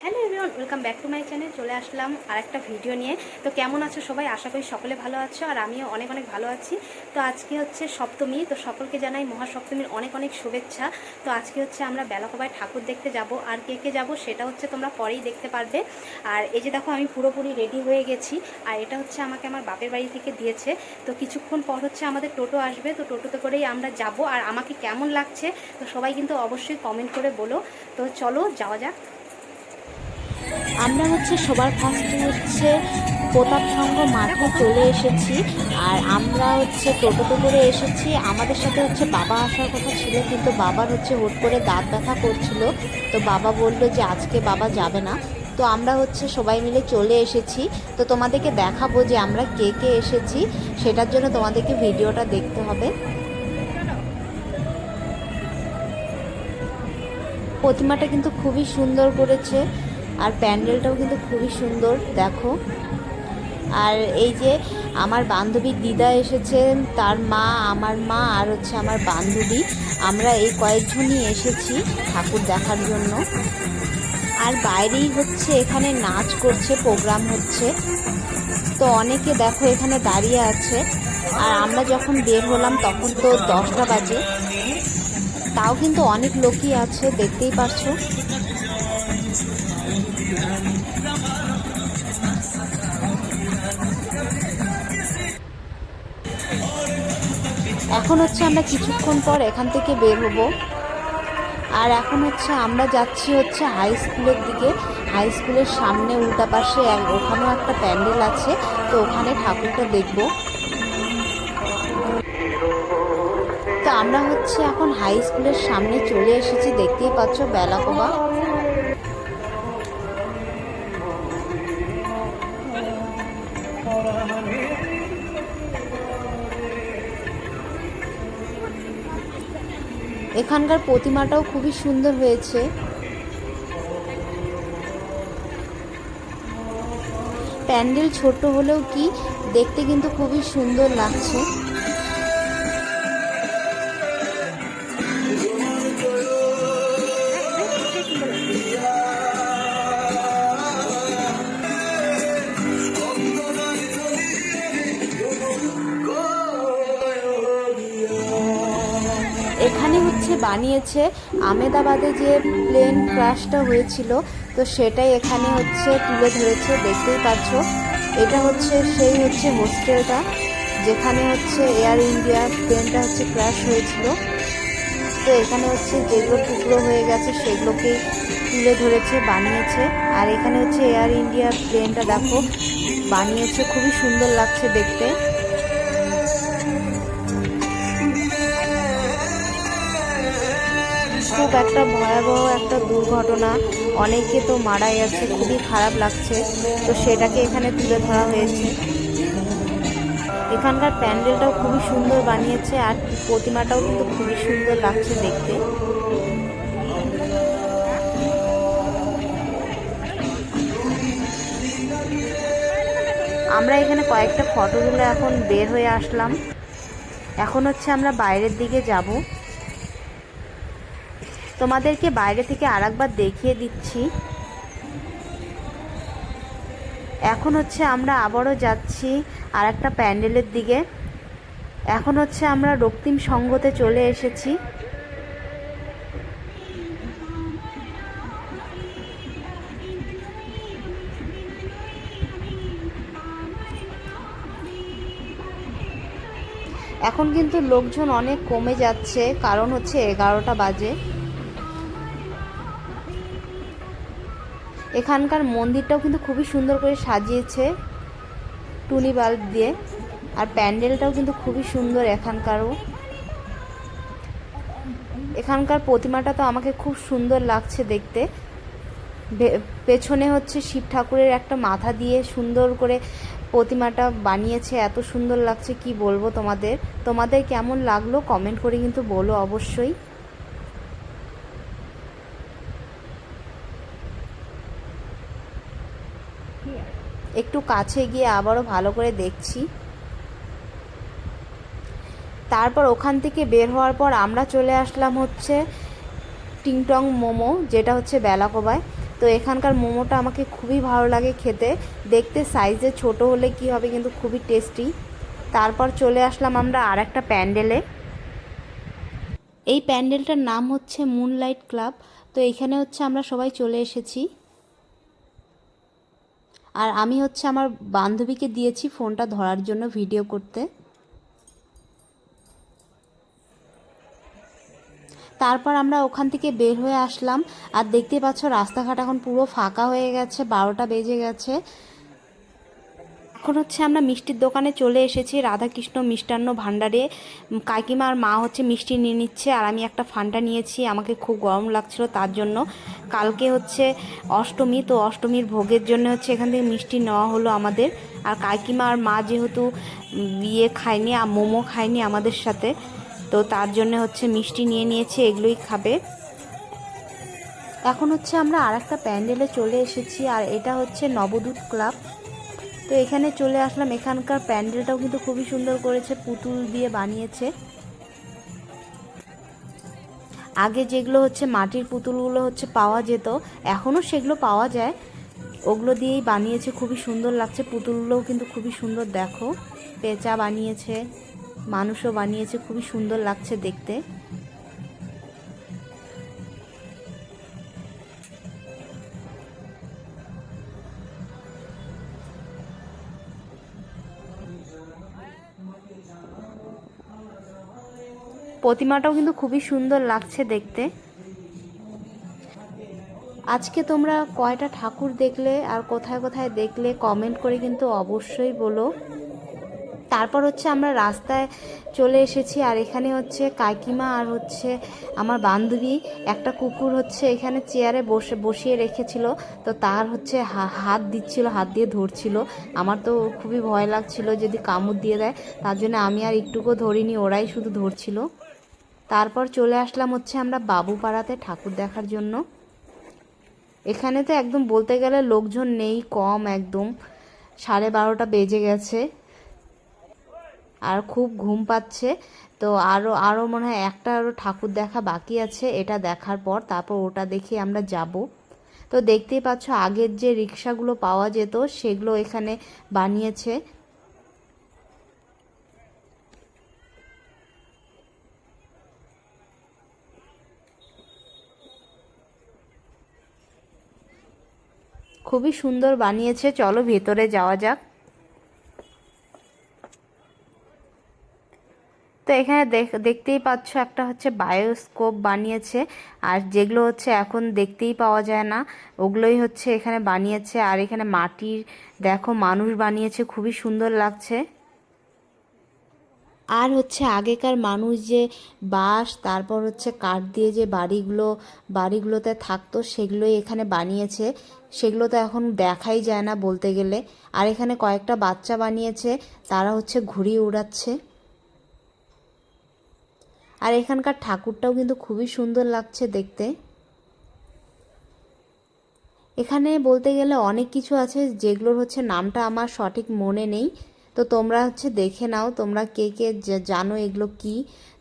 Hello everyone welcome back to my channel চলে আসলাম আর একটা ভিডিও নিয়ে। তো কেমন আছো সবাই? আশা করি সকলে ভালো আছো, আর আমিও অনেক অনেক ভালো আছি। তো আজকে হচ্ছে সপ্তমী, তো সকলকে জানাই মহাসপ্তমীর অনেক অনেক শুভেচ্ছা। তো আজকে হচ্ছে আমরা বেলাকবায় ঠাকুর দেখতে যাব। আর কে কে যাব সেটা হচ্ছে তোমরা পরেই দেখতে পারবে। আর এই যে দেখো, আমি পুরোপুরি রেডি হয়ে গেছি। আর এটা হচ্ছে আমাকে আমার বাপের বাড়ি থেকে দিয়েছে। তো কিছুক্ষণ পর হচ্ছে আমাদের টোটো আসবে। তো টোটোতে করেই আমরা যাব। আর আমাকে কেমন লাগছে, তো সবাই কিন্তু অবশ্যই কমেন্ট করে বলো। তো চলো, যাওয়া যাক। আমরা হচ্ছে সবার ফার্স্টে হচ্ছে প্রতাপ সংঘ মাঠে চলে এসেছি আর আমরা হচ্ছে টোটোতে করে এসেছি। আমাদের সাথে হচ্ছে বাবা আসার কথা ছিল, কিন্তু বাবার হচ্ছে হুট করে দাঁত ব্যথা করছিল। তো বাবা বলল যে আজকে বাবা যাবে না। তো আমরা হচ্ছে সবাই মিলে চলে এসেছি। তো তোমাদেরকে দেখাবো যে আমরা কে কে এসেছি। সেটার জন্য তোমাদেরকে ভিডিওটা দেখতে হবে। প্রতিমাটা কিন্তু খুবই সুন্দর করেছে। আর প্যান্ডেলটাও কিন্তু খুবই সুন্দর, দেখো। আর এই যে আমার বান্ধবী দিদা এসেছেন তার মা, আমার মা আর হচ্ছে আমার বান্ধবী। আমরা এই কয়েকজনই এসেছি ঠাকুর দেখার জন্য। আর বাইরেই হচ্ছে এখানে নাচ করছে, প্রোগ্রাম হচ্ছে। তো অনেকে দেখো এখানে দাঁড়িয়ে আছে। আর আমরা যখন বের হলাম, তখন তো দশটা বাজে। তাও কিন্তু অনেক লোকই আছে, দেখতেই পারছ। এখন হচ্ছে আমরা কিছুক্ষণ পর এখান থেকে বের হব। আর এখন হচ্ছে আমরা যাচ্ছি হচ্ছে হাই স্কুলের দিকে। হাই স্কুলের সামনে উল্টা পাশে ওখানেও একটা প্যান্ডেল আছে, তো ওখানে ঠাকুরটা দেখব। তো আমরা হচ্ছে এখন হাই স্কুলের সামনে চলে এসেছি, দেখতেই পাচ্ছ বেলাকোবা এখানকার প্রতিমাটাও খুবই সুন্দর হয়েছে। প্যান্ডেল ছোট হলেও কি দেখতে কিন্তু খুবই সুন্দর লাগছে। এখানে হচ্ছে বানিয়েছে আমেদাবাদে যে প্লেন ক্রাশটা হয়েছিল, তো সেটাই এখানে হচ্ছে তুলে ধরেছে, দেখতেই পাচ্ছ। এটা হচ্ছে, সেই হচ্ছে হোস্টেলটা, যেখানে হচ্ছে এয়ার ইন্ডিয়া প্লেনটা হচ্ছে ক্র্যাশ হয়েছিল। তো এখানে হচ্ছে যেগুলো টুকরো হয়ে গেছে, সেগুলোকে তুলে ধরেছে, বানিয়েছে। আর এখানে হচ্ছে এয়ার ইন্ডিয়া প্লেনটা দেখো, বানিয়েছে, খুবই সুন্দর লাগছে দেখতে। খুব একটা ভয়াবহ একটা দুর্ঘটনা। অনেকে তো মারা গেছে খুবই খারাপ লাগছে। তো সেটাকে এখানে তুলে ধরা হয়েছে। এখানকার প্যান্ডেলটাও খুবই সুন্দর বানিয়েছে আর প্রতিমাটাও কিন্তু খুবই সুন্দর লাগছে দেখতে। আমরা এখানে কয়েকটা ফটো তুলে এখন বের হয়ে আসলাম। এখন হচ্ছে আমরা বাইরের দিকে যাব। তোমাদেরকে বাইরে থেকে আরেকবার দেখিয়ে দিচ্ছি। এখন হচ্ছে আমরা আবারও যাচ্ছি আর একটা প্যান্ডেলের দিকে। এখন হচ্ছে আমরা রক্তিম সঙ্গতে চলে এসেছি। এখন কিন্তু লোকজন অনেক কমে যাচ্ছে, কারণ হচ্ছে এগারোটা বাজে। এখানকার মন্দিরটাও কিন্তু খুবই সুন্দর করে সাজিয়েছে টুনি বাল্ব দিয়ে। আর প্যান্ডেলটাও কিন্তু খুবই সুন্দর এখানকারও। এখানকার প্রতিমাটা তো আমাকে খুব সুন্দর লাগছে দেখতে। পেছনে হচ্ছে শিব ঠাকুরের একটা মাথা দিয়ে সুন্দর করে প্রতিমাটা বানিয়েছে। এত সুন্দর লাগছে, কি বলব তোমাদের? তোমাদের কেমন লাগল? কমেন্ট করে কিন্তু বলো অবশ্যই একটু কাছে গিয়ে আবারও ভালো করে দেখছি। তারপর ওখান থেকে বের হওয়ার পর আমরা চলে আসলাম হচ্ছে টিংটং মোমো, যেটা হচ্ছে বেলাকোবায়। তো এখানকার মোমোটা আমাকে খুবই ভালো লাগে খেতে। দেখতে সাইজে ছোট হলে কি হবে কিন্তু খুবই টেস্টি তারপর চলে আসলাম আমরা আর একটা প্যান্ডেলে। এই প্যান্ডেলটার নাম হচ্ছে মুনলাইট ক্লাব তো এখানে হচ্ছে আমরা সবাই চলে এসেছি। আর আমি হচ্ছে আমার বান্ধবীকে দিয়েছি ফোনটা ধরার জন্য ভিডিও করতে। তারপর আমরা ওখান থেকে বের হয়ে আসলাম। আর দেখতে পাচ্ছ রাস্তাঘাট এখন পুরো ফাঁকা হয়ে গেছে, বারোটা বেজে গেছে। এখন হচ্ছে আমরা মিষ্টির দোকানে চলে এসেছি, রাধাকৃষ্ণ মিষ্টান্ন ভাণ্ডারে। কাকিমার মা হচ্ছে মিষ্টি নিয়ে নিচ্ছে, আর আমি একটা ফান্ডা নিয়েছি, আমাকে খুব গরম লাগছিল তার জন্য। কালকে হচ্ছে অষ্টমী, তো অষ্টমীর ভোগের জন্য হচ্ছে এখান থেকে মিষ্টি নেওয়া হলো আমাদের। আর কাকিমার মা যেহেতু ইয়ে খায়নি, আর মোমো খায়নি আমাদের সাথে, তো তার জন্য হচ্ছে মিষ্টি নিয়ে নিয়েছে, এগুলোই খাবে। এখন হচ্ছে আমরা আর একটা প্যান্ডেলে চলে এসেছি, আর এটা হচ্ছে নবদূত ক্লাব। তো এখানে চলে আসলাম। এখানকার প্যান্ডেলটাও কিন্তু খুবই সুন্দর করেছে, পুতুল দিয়ে বানিয়েছে। আগে যেগুলো হচ্ছে মাটির পুতুলগুলো হচ্ছে পাওয়া যেত এখনও সেগুলো পাওয়া যায়। ওগুলো দিয়েই বানিয়েছে, খুবই সুন্দর লাগছে। পুতুলগুলোও কিন্তু খুবই সুন্দর, দেখো। পেঁচা বানিয়েছে, মানুষও বানিয়েছে, খুবই সুন্দর লাগছে দেখতে। প্রতিমাটাও কিন্তু খুবই সুন্দর লাগছে দেখতে। আজকে তোমরা কয়টা ঠাকুর দেখলে আর কোথায় কোথায় দেখলে কমেন্ট করে কিন্তু অবশ্যই বলো। তারপর হচ্ছে আমরা রাস্তায় চলে এসেছি আর এখানে হচ্ছে কাকিমা আর হচ্ছে আমার বান্ধবী। একটা কুকুর হচ্ছে এখানে চেয়ারে বসে, বসিয়ে রেখেছিল। তো তার হচ্ছে হাত দিচ্ছিল, হাত দিয়ে ধরছিল। আমার তো খুবই ভয় লাগছিল যদি কামড় দিয়ে দেয়। তার জন্য আমি আর একটুকুও ধরিনি, ওরাই শুধু ধরছিল। তারপর চলে আসলাম হচ্ছে আমরা বাবুপাড়াতে ঠাকুর দেখার জন্য। এখানে তো একদম বলতে গেলে লোকজন নেই, কম একদম। সাড়ে বারোটা বেজে গেছে। আর খুব ঘুম পাচ্ছে। তো আরও আরও মনে হয় একটা আরও ঠাকুর দেখা বাকি আছে, এটা দেখার পর তারপর ওটা দেখে আমরা যাব। তো দেখতেই পাচ্ছ আগের যে রিক্সাগুলো পাওয়া যেত, সেগুলো এখানে বানিয়েছে। খুবই সুন্দর বানিয়েছে। চলো ভেতরে যাওয়া যাক। তো এখানে দেখ- দেখতেই পাচ্ছ একটা হচ্ছে বায়োস্কোপ বানিয়েছে। আর যেগুলো হচ্ছে এখন দেখতেই পাওয়া যায় না, ওগুলোই হচ্ছে এখানে বানিয়েছে। আর এখানে মাটির, দেখো মানুষ বানিয়েছে, খুবই সুন্দর লাগছে। আর হচ্ছে আগেকার মানুষ যে বাঁশ তারপর হচ্ছে কাঠ দিয়ে যে বাড়িগুলো, বাড়িগুলোতে থাকতো, সেগুলোই এখানে বানিয়েছে। সেগুলো তো এখন দেখাই যায় না বলতে গেলে। আর এখানে কয়েকটা বাচ্চা বানিয়েছে, তারা হচ্ছে ঘুড়ি উড়াচ্ছে। আর এখানকার ঠাকুরটাও কিন্তু খুবই সুন্দর লাগছে দেখতে। এখানে বলতে গেলে অনেক কিছু আছে যেগুলোর হচ্ছে নামটা আমার সঠিক মনে নেই। তো তোমরা হচ্ছে দেখে নাও, তোমরা কে কে জানো এগুলো কি?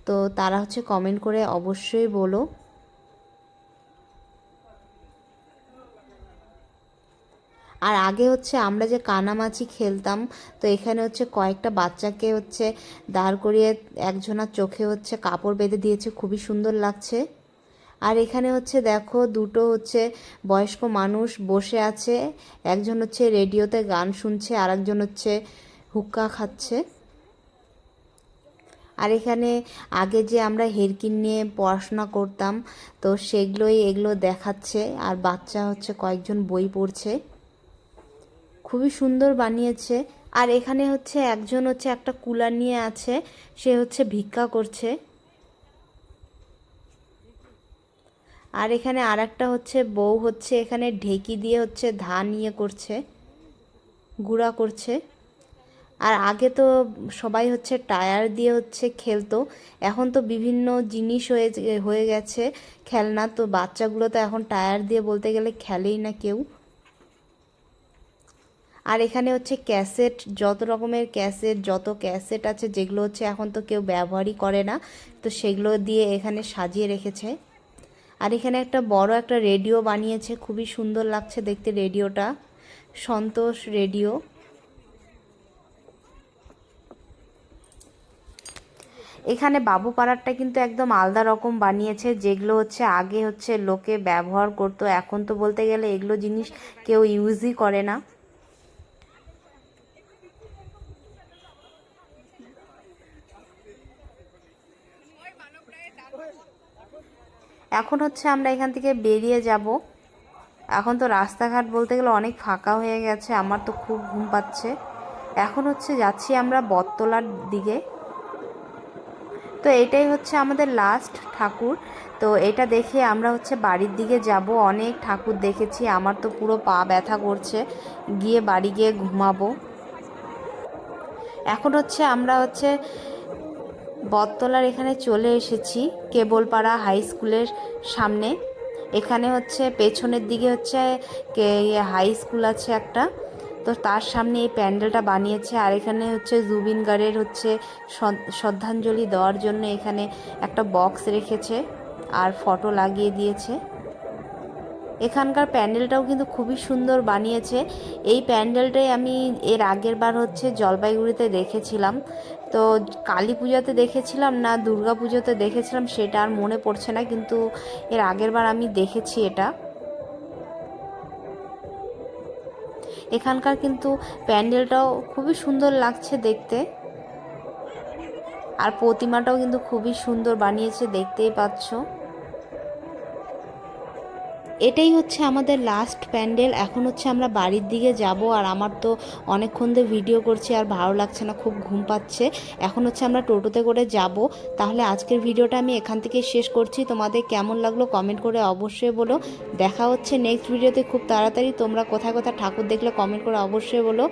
তো তারা হচ্ছে কমেন্ট করে অবশ্যই বলো। আর আগে হচ্ছে আমরা যে কানামাছি খেলতাম, তো এখানে হচ্ছে কয়েকটা বাচ্চাকে হচ্ছে দাঁড় করিয়ে একজনার চোখে হচ্ছে কাপড় বেঁধে দিয়েছে, খুবই সুন্দর লাগছে। আর এখানে হচ্ছে দেখো দুটো হচ্ছে বয়স্ক মানুষ বসে আছে, একজন হচ্ছে রেডিওতে গান শুনছে আর একজন হচ্ছে হুক্কা খাচ্ছে। আর এখানে আগে যে আমরা হেরকিন নিয়ে পড়াশোনা করতাম, তো সেগুলোই এগুলো দেখাচ্ছে। আর বাচ্চা হচ্ছে কয়েকজন বই পড়ছে। খুবই সুন্দর বানিয়েছে। আর এখানে হচ্ছে একজন হচ্ছে একটা কুলার নিয়ে আছে, সে হচ্ছে ভিক্ষা করছে। আর এখানে আর একটা হচ্ছে বউ হচ্ছে, এখানে ঢেকি দিয়ে হচ্ছে ধান ইয়ে করছে, গুঁড়া করছে। আর আগে তো সবাই হচ্ছে টায়ার দিয়ে হচ্ছে খেলতো। এখন তো বিভিন্ন জিনিস হয়ে হয়ে গেছে খেলনা। তো বাচ্চাগুলো তো এখন টায়ার দিয়ে বলতে গেলে খেলেই না কেউ। আর এখানে হচ্ছে ক্যাসেট, যত রকমের ক্যাসেট, যত ক্যাসেট আছে যেগুলো হচ্ছে এখন তো কেউ ব্যবহারই করে না, তো সেগুলো দিয়ে এখানে সাজিয়ে রেখেছে। আর এখানে একটা বড় একটা রেডিও বানিয়েছে, খুবই সুন্দর লাগছে দেখতে রেডিওটা। সন্তোষ রেডিও। এখানে বাবু পাড়ারটা কিন্তু একদম আলাদা রকম বানিয়েছে, যেগুলো হচ্ছে আগে হচ্ছে লোকে ব্যবহার করতো, এখন তো বলতে গেলে এগুলো জিনিস কেউ ইউজই করে না। এখন হচ্ছে আমরা এখান থেকে বেরিয়ে যাব। এখন তো রাস্তাঘাট বলতে গেলে অনেক ফাঁকা হয়ে গেছে, আমার তো খুব ঘুম পাচ্ছে। এখন হচ্ছে যাচ্ছি আমরা বটতলার দিকে। তো এটাই হচ্ছে আমাদের লাস্ট ঠাকুর। তো এটা দেখে আমরা হচ্ছে বাড়ির দিকে যাব। অনেক ঠাকুর দেখেছি। আমার তো পুরো পা ব্যথা করছে। গিয়ে বাড়ি গিয়ে ঘুমাবো। এখন হচ্ছে আমরা হচ্ছে বটতলার এখানে চলে এসেছি। কেবলপাড়া হাই স্কুলের সামনে। এখানে হচ্ছে পেছনের দিকে হচ্ছে হাই স্কুল আছে একটা। তো তার সামনে এই প্যান্ডেলটা বানিয়েছে আর এখানে হচ্ছে জুবিন গার্গের হচ্ছে শ্রদ্ধাঞ্জলি দেওয়ার জন্য এখানে একটা বক্স রেখেছে আর ফটো লাগিয়ে দিয়েছে। এখানকার প্যান্ডেলটাও কিন্তু খুবই সুন্দর বানিয়েছে। এই প্যান্ডেলটাই আমি এর আগের বার হচ্ছে জলপাইগুড়িতে দেখেছিলাম। তো কালী পুজোতে দেখেছিলাম না দুর্গা পুজোতে দেখেছিলাম সেটা আর মনে পড়ছে না, কিন্তু এর আগের বার আমি দেখেছি এটা। এখানকার কিন্তু প্যান্ডেলটাও খুবই সুন্দর লাগছে দেখতে। আর প্রতিমাটাও কিন্তু খুবই সুন্দর বানিয়েছে, দেখতেই পাচ্ছ। এটাই হচ্ছে আমাদের লাস্ট প্যান্ডেল এখন হচ্ছে আমরা বাড়ির দিকে যাব আর আমার তো অনেকক্ষণ ধরে ভিডিও করছি আর ভালো লাগছে না, খুব ঘুম পাচ্ছে। এখন হচ্ছে আমরা টোটোতে করে যাব। তাহলে আজকের ভিডিওটা আমি এখান থেকে শেষ করছি। তোমাদের কেমন লাগল কমেন্ট করে অবশ্যই বলো। দেখা হচ্ছে নেক্সট ভিডিওতে খুব তাড়াতাড়ি। তোমরা কোথায় কোথায় ঠাকুর দেখলে কমেন্ট করে অবশ্যই বলো।